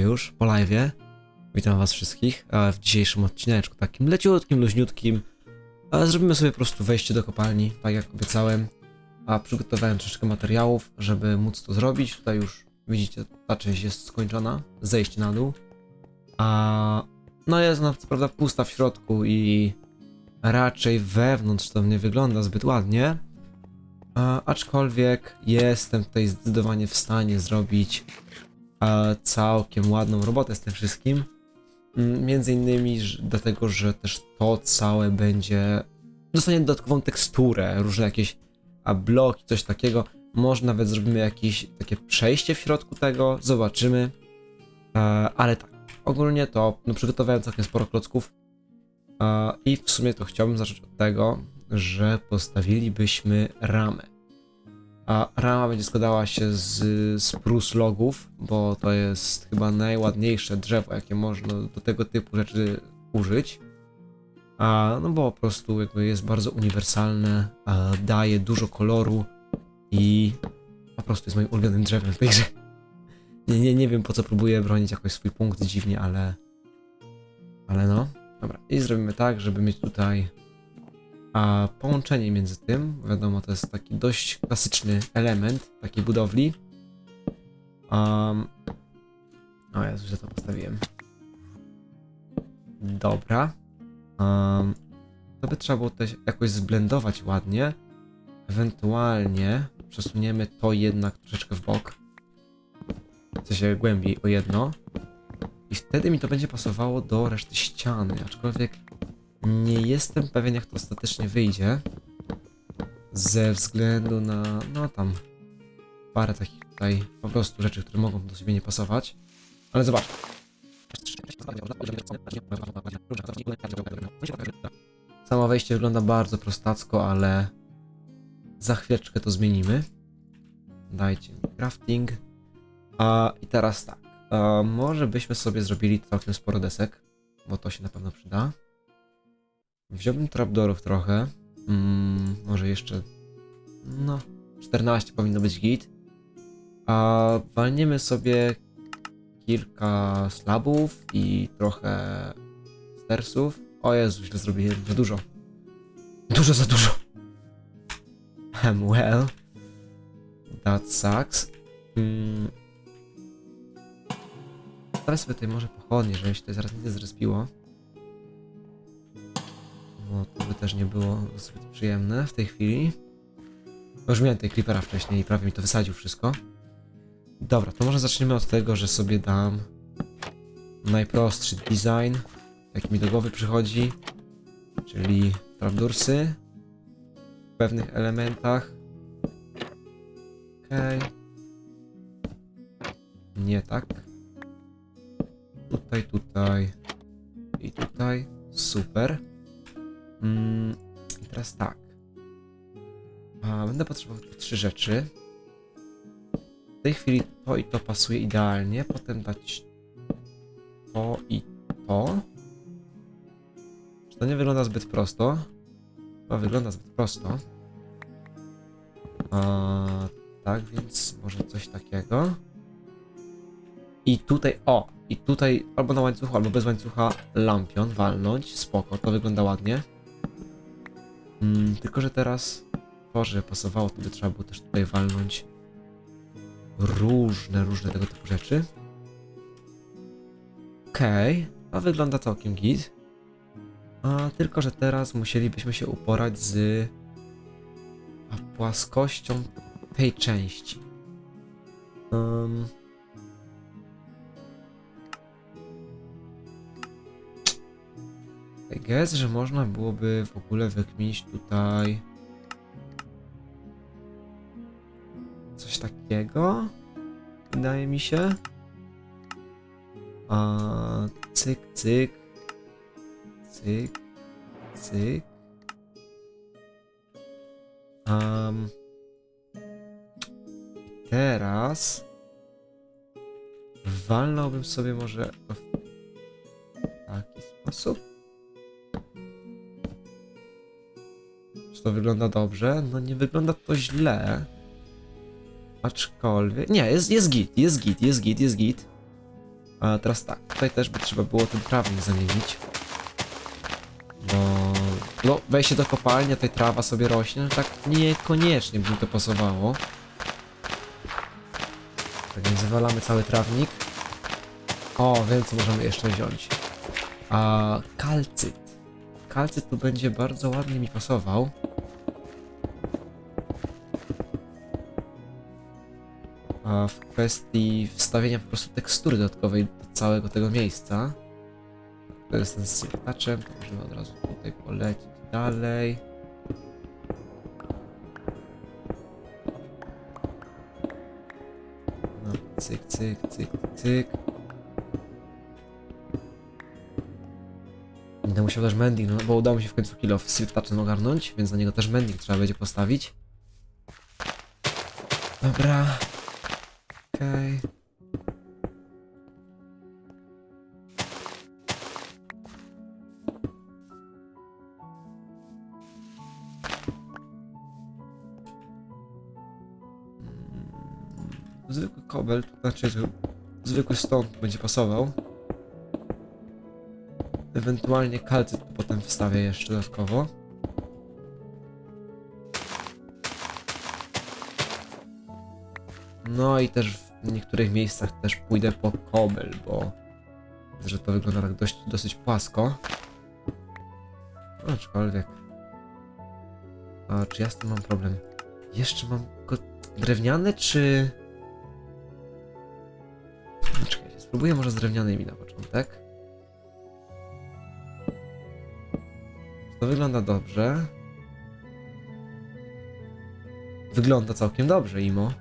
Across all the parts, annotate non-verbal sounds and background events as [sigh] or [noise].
Już po live'ie. Witam was wszystkich w dzisiejszym odcineczku, takim leciutkim, luźniutkim. E, Zrobimy sobie po prostu wejście do kopalni, tak jak obiecałem. A przygotowałem troszeczkę materiałów, żeby móc to zrobić. Tutaj już widzicie, ta część jest skończona, zejście na dół. A no jest ona co prawda pusta w środku i raczej wewnątrz to nie wygląda zbyt ładnie. E, Aczkolwiek jestem tutaj zdecydowanie w stanie zrobić całkiem ładną robotę z tym wszystkim. Mm, Między innymi dlatego, że też to całe będzie dostanie dodatkową teksturę, różne jakieś bloki, coś takiego. Może nawet zrobimy jakieś takie przejście w środku tego, zobaczymy. E, ale tak, ogólnie to no, przygotowałem całkiem sporo klocków. E, I w sumie to chciałbym zacząć od tego, że postawilibyśmy ramę. A rama będzie składała się z spruce logów, bo to jest chyba najładniejsze drzewo, jakie można do tego typu rzeczy użyć. A, no bo po prostu jakby jest bardzo uniwersalne, daje dużo koloru i po prostu jest moim ulubionym drzewem w tej grze. [laughs] Nie, nie, nie wiem po co próbuję bronić jakoś swój punkt dziwnie, ale... Ale no. Dobra, i zrobimy tak, żeby mieć tutaj a połączenie między tym, wiadomo, to jest taki dość klasyczny element takiej budowli. Um, o Jezu, że to postawiłem. Dobra. Um, to by trzeba było też jakoś zblendować ładnie. Ewentualnie przesuniemy to jednak troszeczkę w bok. W sensie głębiej o jedno. I wtedy mi to będzie pasowało do reszty ściany, aczkolwiek nie jestem pewien, jak to ostatecznie wyjdzie. Ze względu na, no tam, parę takich tutaj po prostu rzeczy, które mogą do siebie nie pasować. Ale zobacz. Samo wejście wygląda bardzo prostacko, ale za chwileczkę to zmienimy. Dajcie mi crafting. A i teraz tak. A, może byśmy sobie zrobili całkiem sporo desek, bo to się na pewno przyda. Wziąłbym trapdorów trochę. Mm, może jeszcze. No, 14 powinno być git. A walniemy sobie kilka slabów i trochę stersów. O Jezu, źle zrobiłem. Za dużo. Dużo za dużo. Well. That sucks. Mm. Teraz sobie tutaj może pochodnie, żeby się tutaj zaraz nie zrespiło. No to by też nie było zbyt przyjemne w tej chwili. Bo już miałem tej creepera wcześniej i prawie mi to wysadził wszystko. Dobra, to może zaczniemy od tego, że sobie dam najprostszy design, jaki mi do głowy przychodzi, czyli trapdursy w pewnych elementach. Okej. Nie tak. Tutaj, tutaj i tutaj. Super. Mm, I teraz tak. A, będę potrzebował trzy rzeczy. W tej chwili to i to pasuje idealnie. Potem dać to i to. Czy to nie wygląda zbyt prosto? Chyba wygląda zbyt prosto. A, tak, więc może coś takiego. I tutaj, o, i tutaj albo na łańcuchu, albo bez łańcucha lampion walnąć. Spoko, to wygląda ładnie. Mm, tylko, że teraz, Boże, pasowało, to by trzeba było też tutaj walnąć różne, różne tego typu rzeczy. Okej, to wygląda całkiem git. A tylko, że teraz musielibyśmy się uporać z płaskością tej części. Um, I guess, że można byłoby w ogóle wykminić tutaj coś takiego. Wydaje mi się. A, cyk, cyk. Cyk, cyk. Um, teraz walnąłbym sobie może w taki sposób. To wygląda dobrze? No nie wygląda to źle. Aczkolwiek. Nie, jest, jest git, jest git, jest git, jest git. A teraz tak, tutaj też by trzeba było ten trawnik zamienić. Bo no, wejście do kopalni, a tutaj trawa sobie rośnie, no tak niekoniecznie by mi to pasowało. Tak więc wywalamy cały trawnik. O, wiem co możemy jeszcze wziąć. A kalcyt. Kalcyt tu będzie bardzo ładnie mi pasował. W kwestii wstawienia po prostu tekstury dodatkowej do całego tego miejsca. To jest ten to możemy od razu tutaj polecieć dalej. No, cyk, cyk, cyk, cyk. Będę musiał też mending, no bo udało mi się w końcu kilo z syltaczem ogarnąć, więc na niego też mending trzeba będzie postawić. Dobra. Okej. Mm, Zwykły kobel, to znaczy zwy- zwykły stąd będzie pasował. Ewentualnie kalcyt potem wstawię jeszcze dodatkowo. No i też w niektórych miejscach też pójdę po kobel, bo że to wygląda tak dość, dosyć płasko. Aczkolwiek. A czy ja z tym mam problem? Jeszcze mam go drewniane, czy... Czekajcie, spróbuję może z drewnianymi na początek. To wygląda dobrze. Wygląda całkiem dobrze, Imo.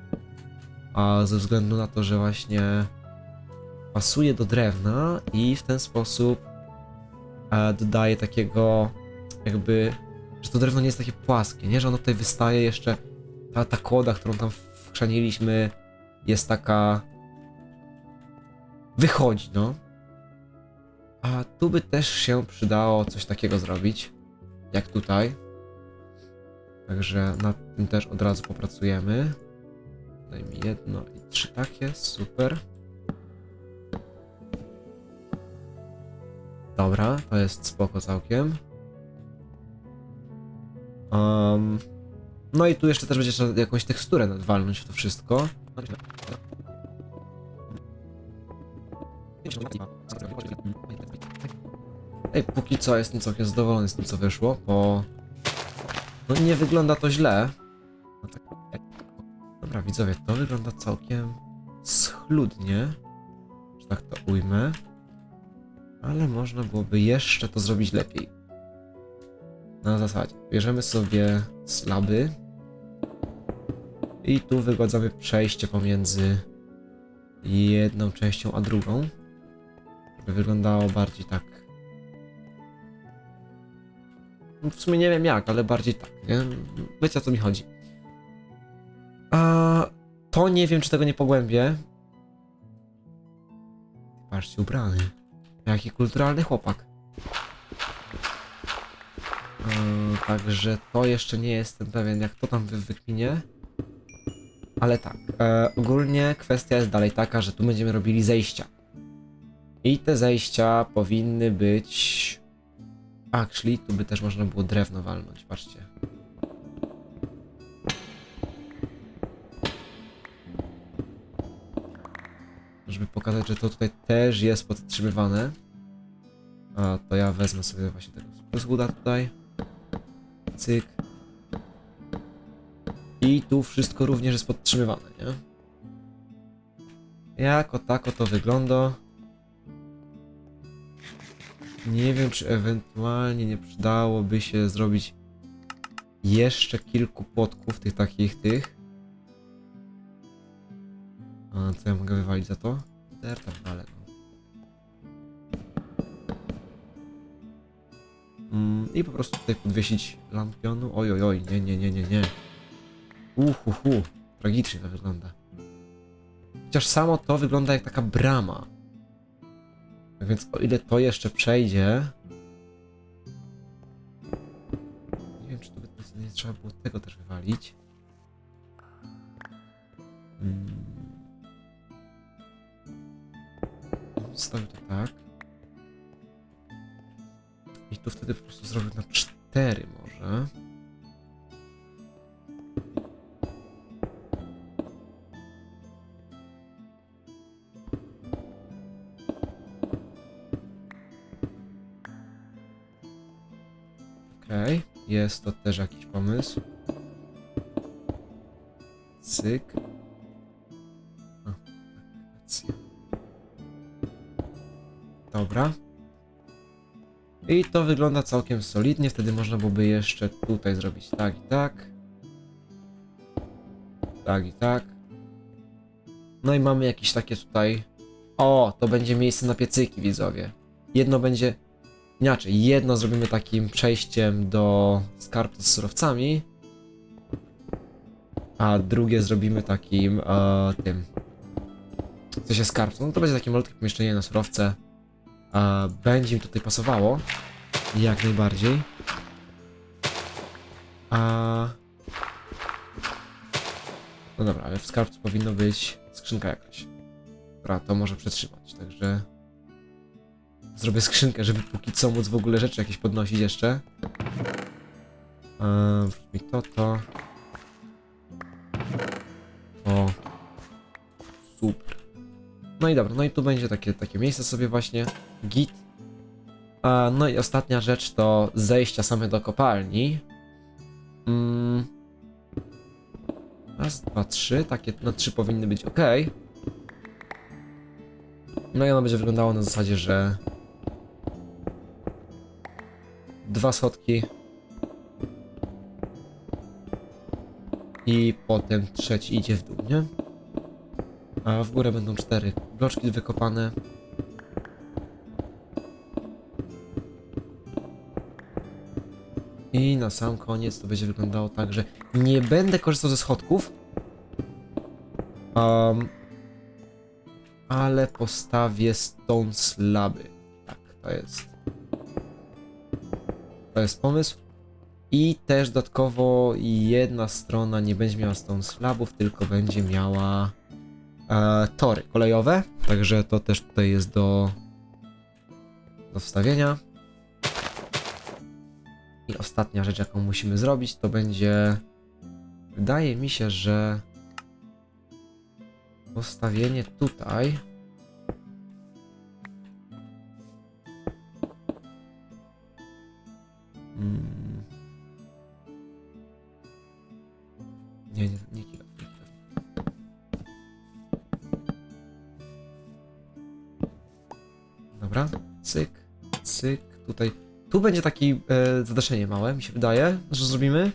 A ze względu na to, że właśnie pasuje do drewna i w ten sposób e, dodaje takiego jakby, że to drewno nie jest takie płaskie, nie? Że ono tutaj wystaje jeszcze, ta, ta kłoda, którą tam wchrzaniliśmy jest taka wychodzi, no. A tu by też się przydało coś takiego zrobić, jak tutaj. Także nad tym też od razu popracujemy. Daj mi jedno i trzy takie, super. Dobra, to jest spoko całkiem. Um, no i tu jeszcze też będzie trzeba jakąś teksturę nadwalnąć w to wszystko. Ej, póki co jestem całkiem zadowolony z tym co wyszło, bo no nie wygląda to źle. Widzowie, to wygląda całkiem schludnie, że tak to ujmę. Ale można byłoby jeszcze to zrobić lepiej. Na zasadzie, bierzemy sobie slaby i tu wygładzamy przejście pomiędzy jedną częścią a drugą, żeby wyglądało bardziej tak. W sumie nie wiem jak, ale bardziej tak, nie? Wiecie o co mi chodzi. A to nie wiem, czy tego nie pogłębię. Patrzcie, ubrany. Jaki kulturalny chłopak. Także to jeszcze nie jestem pewien, jak to tam wy wykminie. Ale tak, e, ogólnie kwestia jest dalej taka, że tu będziemy robili zejścia. I te zejścia powinny być... Actually, tu by też można było drewno walnąć, patrzcie. Pokazać, że to tutaj też jest podtrzymywane. A to ja wezmę sobie właśnie tego sprucewood'a tutaj. Cyk. I tu wszystko również jest podtrzymywane, nie? Jako tako to wygląda. Nie wiem, czy ewentualnie nie przydałoby się zrobić jeszcze kilku płotków, tych takich, tych. A co ja mogę wywalić za to? Tam dalej. no. Mm, I po prostu tutaj podwiesić lampionu. Oj, oj, oj, nie, nie, nie, nie, nie. Uhuhu, tragicznie to wygląda. Chociaż samo to wygląda jak taka brama. Tak więc o ile to jeszcze przejdzie... Nie wiem, czy to by nie trzeba było tego też wywalić. Mm. Postawił to tak. I tu wtedy po prostu zrobił na 4 może. Okej, jest to też jakiś pomysł. Cyk. Dobra. I to wygląda całkiem solidnie, wtedy można byłoby jeszcze tutaj zrobić tak i tak. Tak i tak. No i mamy jakieś takie tutaj... O, to będzie miejsce na piecyki, widzowie. Jedno będzie... Inaczej, jedno zrobimy takim przejściem do skarbca z surowcami, a drugie zrobimy takim e, tym. Co się skarbcą. No to będzie takie malutkie pomieszczenie na surowce. E, będzie mi tutaj pasowało. Jak najbardziej. A. No dobra, ale w skarbcu powinno być skrzynka jakaś, która to może przetrzymać, także zrobię skrzynkę, żeby póki co móc w ogóle rzeczy jakieś podnosić jeszcze. Eee, mi to, to. O. Super. No i dobra, no i tu będzie takie, takie miejsce sobie właśnie. Git. No i ostatnia rzecz to zejścia same do kopalni. Mm. Raz, dwa, trzy. Takie na trzy powinny być ok. No i ono będzie wyglądało na zasadzie, że dwa schodki i potem trzeci idzie w dół, nie? A w górę będą cztery bloczki wykopane. I na sam koniec to będzie wyglądało tak, że nie będę korzystał ze schodków. Um, ale postawię stone slaby. Tak, to jest. To jest pomysł. I też dodatkowo jedna strona nie będzie miała stone slabów, tylko będzie miała e, tory kolejowe. Także to też tutaj jest do, do wstawienia. I ostatnia rzecz, jaką musimy zrobić, to będzie. Wydaje mi się, że postawienie tutaj. Mm. Nie, nie, nie nie. Dobra, cyk, cyk, tutaj. Tu będzie takie e, zadaszenie małe, mi się wydaje, że zrobimy.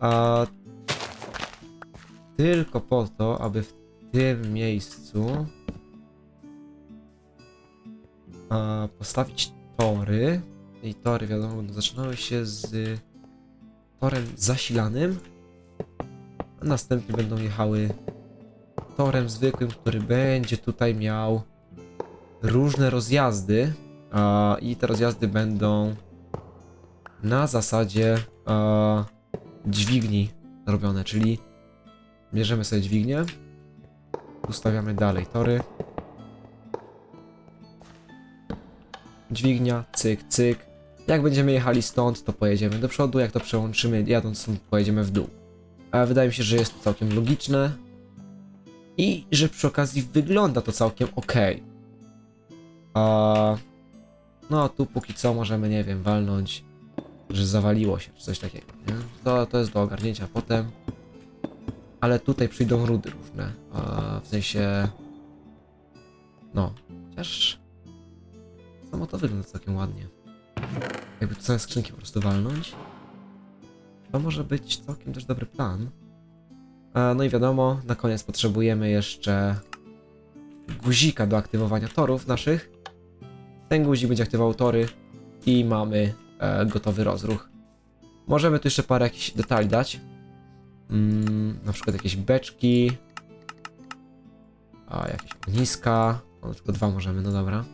A tylko po to, aby w tym miejscu a, postawić tory. I tory, wiadomo, będą zaczynały się z torem zasilanym, a następnie będą jechały torem zwykłym, który będzie tutaj miał różne rozjazdy. I te rozjazdy będą na zasadzie dźwigni robione, czyli bierzemy sobie dźwignię, ustawiamy dalej tory. Dźwignia, cyk, cyk. Jak będziemy jechali stąd, to pojedziemy do przodu, jak to przełączymy, jadąc stąd, pojedziemy w dół. A wydaje mi się, że jest to całkiem logiczne i że przy okazji wygląda to całkiem ok. A no tu póki co możemy, nie wiem, walnąć, że zawaliło się, czy coś takiego, nie? To, to jest do ogarnięcia potem. Ale tutaj przyjdą rudy różne, w sensie... No, chociaż... Samo to wygląda całkiem ładnie. Jakby tu całe skrzynki po prostu walnąć. To może być całkiem też dobry plan. No i wiadomo, na koniec potrzebujemy jeszcze guzika do aktywowania torów naszych. Ten guzik będzie aktywował tory i mamy e, gotowy rozruch. Możemy tu jeszcze parę jakichś detali dać. Mm, na przykład jakieś beczki. A, jakieś ogniska. O, tylko dwa możemy, no dobra.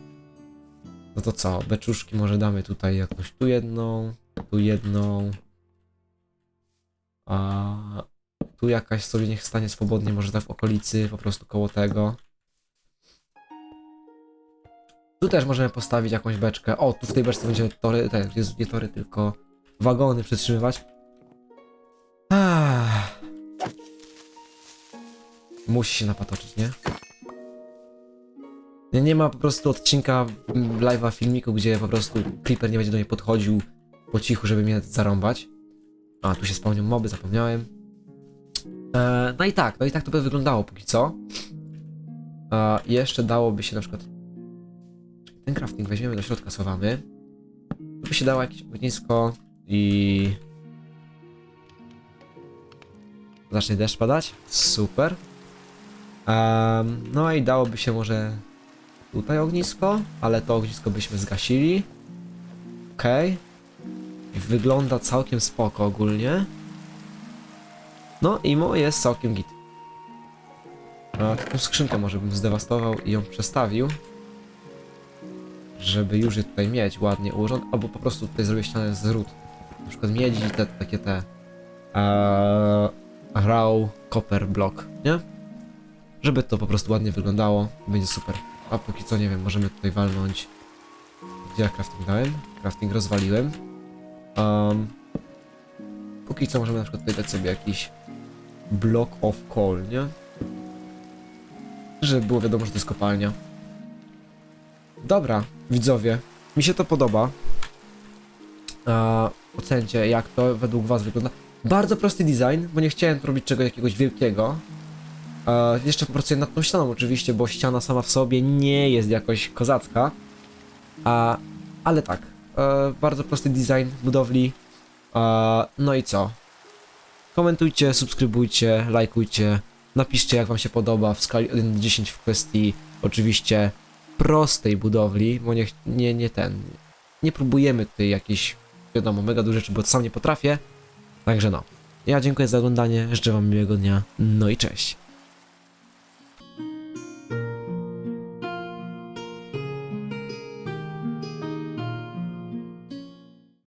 No to co, beczuszki może damy tutaj jakąś tu jedną, tu jedną. A tu jakaś sobie niech stanie swobodnie, może tak w okolicy, po prostu koło tego. Tu też możemy postawić jakąś beczkę. O, tu w tej beczce będziemy tory, tak, Jezu, nie tory, tylko wagony przytrzymywać. Ah. Musi się napatoczyć, nie? Nie, nie ma po prostu odcinka live'a filmiku, gdzie po prostu creeper nie będzie do mnie podchodził po cichu, żeby mnie zarąbać. A, tu się spełnią moby, zapomniałem. E, no i tak, no i tak to by wyglądało póki co. A jeszcze dałoby się na przykład ten crafting weźmiemy do środka, schowamy. Tu by się dało jakieś ognisko i... Zacznie deszcz padać? Super. Em, no i dałoby się może tutaj ognisko, ale to ognisko byśmy zgasili. Okej. I Wygląda całkiem spoko ogólnie. No i mo jest całkiem git. A skrzynkę może bym zdewastował i ją przestawił. Żeby już je tutaj mieć ładnie ułożone, albo po prostu tutaj zrobię ścianę z ród. Na przykład miedzi, te takie te... Eee, raw copper block, nie? Żeby to po prostu ładnie wyglądało, będzie super. A póki co nie wiem, możemy tutaj walnąć. Gdzie ja crafting dałem? Crafting rozwaliłem. Um, póki co możemy na przykład tutaj dać sobie jakiś block of coal, nie? Żeby było wiadomo, że to jest kopalnia. Dobra, widzowie, mi się to podoba. A, ocencie, jak to według was wygląda. Bardzo prosty design, bo nie chciałem robić czegoś jakiegoś wielkiego. E, jeszcze popracuję nad tą ścianą oczywiście, bo ściana sama w sobie nie jest jakoś kozacka. A, ale tak, e, bardzo prosty design budowli. No i co? Komentujcie, subskrybujcie, lajkujcie. Napiszcie jak wam się podoba w skali 1 do 10 w kwestii oczywiście prostej budowli, bo nie, nie, nie ten. Nie próbujemy tutaj jakiejś, wiadomo, mega dużych rzeczy, bo sam nie potrafię. Także no. Ja dziękuję za oglądanie, życzę wam miłego dnia, no i cześć.